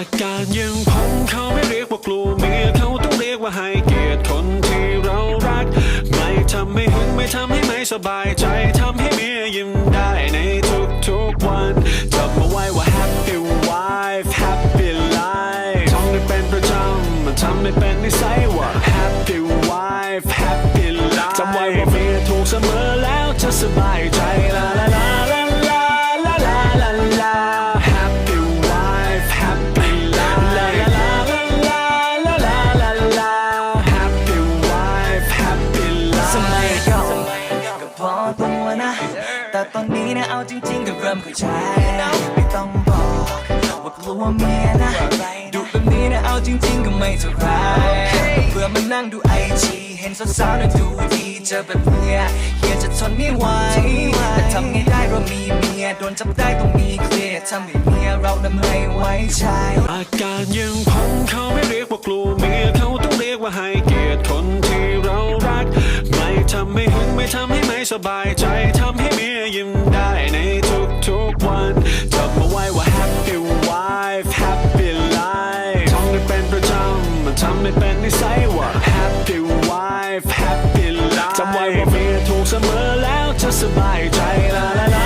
อาการยังพังเขาไม่เรียกว่ากลัวเมียเขาต้องเรียกว่าให้เกียรติคนที่เรารัก ไม่ทำให้หึงไม่ทำให้ไม่สบายใจทำให้เมียยิ้มได้ในทุกๆวันจับมาไว้ว่า happy wife happy life ท่องให้เป็นประจำมันทำให้เป็นนิสัยว่า happy wife happy life จำไว้ว่าเมียถูกเสมอแล้วจะสบายใจลาลา ต่ตอนนี้นะเอาจริงๆก็เริ่มเข้าใจไม่ต้องบอกว่ากลัวเมียนะดูแบบนี้นะเอาจริงๆก็ไม่เท่าไหรเบื่อมานั่งดูไอจีเห็นสาวๆน่ะดูดีเจอแบบเมียเฮียจะทนไม่ไหวแต่ทำไงได้เรามีเมียโดนจับได้ต้องมีเคลียร์ทำให้เมียเรานั้นไม่ไว้ใจอาการยังพังเขาไม่เรียกว่ากลัวเมียเขาต้องเรียกว่าให้เกียรติคนที่เรารัก ไม่ทำให้หึงไม่ทำให้ไม่ สบายใจทำให้เมียยิ้มได้ในทุกๆวันจับมาไว้ว่า happy wife happy life ท่องให้เป็นประจำมันทำให้เป็นนิสัยว่า happy wife happy life จำไว้ว่าเมียถูกเสมอแล้วจะสบายใจลาลา